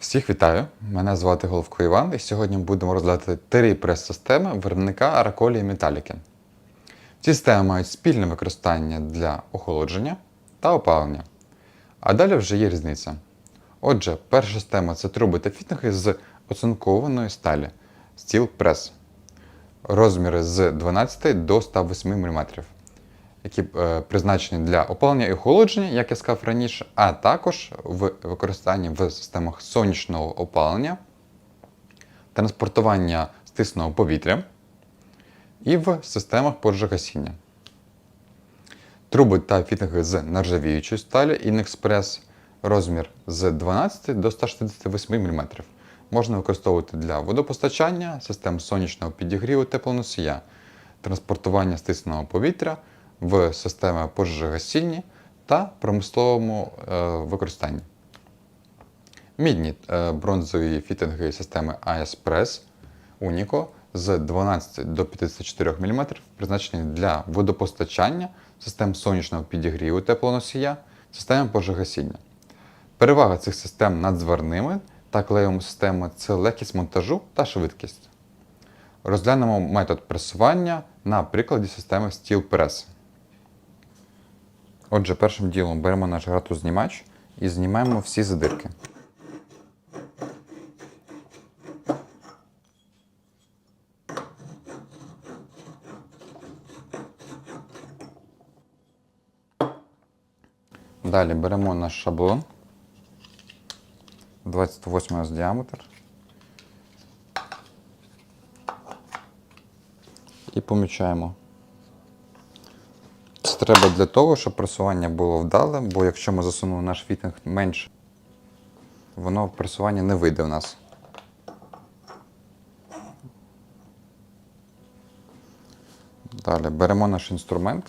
Всіх вітаю! Мене звати Головко Іван, і сьогодні будемо розглядати три прес-системи виробника Араколії Металіки. Ці системи мають спільне використання для охолодження та опалення. А далі вже є різниця. Отже, перша система це труби та фітинги з оцинкованої сталі Steel Press. Розміри з 12 до 108 мм, які е, призначені для опалення і охолодження, як я сказав раніше, а також в використанні в системах сонячного опалення, транспортування стисного повітря і в системах пожежогасіння. Труби та фітинги з нержавіючої сталі Inexpress розмір з 12 до 168 мм. Можна використовувати для водопостачання, систем сонячного підігріву теплоносія, транспортування стисного повітря в системи пожежогасінні та промисловому е, використанні. Мідні е, бронзові фітинги системи AS Press Unico з 12 до 54 мм призначені для водопостачання, систем сонячного підігріву теплоносія, систем пожежогасіння. Перевага цих систем над зварними та клеєвими системами це легкість монтажу та швидкість. Розглянемо метод пресування на прикладі системи Steel Press. Отже, першим ділом беремо наш гратознімач і знімаємо всі задирки. Далі беремо наш шаблон 28 з діаметр і помічаємо. Треба для того, щоб пресування було вдале, бо якщо ми засунули наш фітинг менше, воно в пресуванні не вийде в нас. Далі беремо наш інструмент.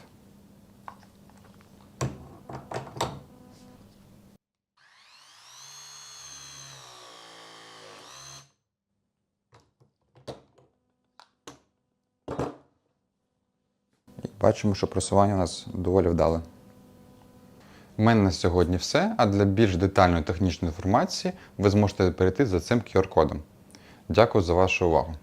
Бачимо, що просування у нас доволі вдале. У мене на сьогодні все, а для більш детальної технічної інформації ви зможете перейти за цим QR-кодом. Дякую за вашу увагу.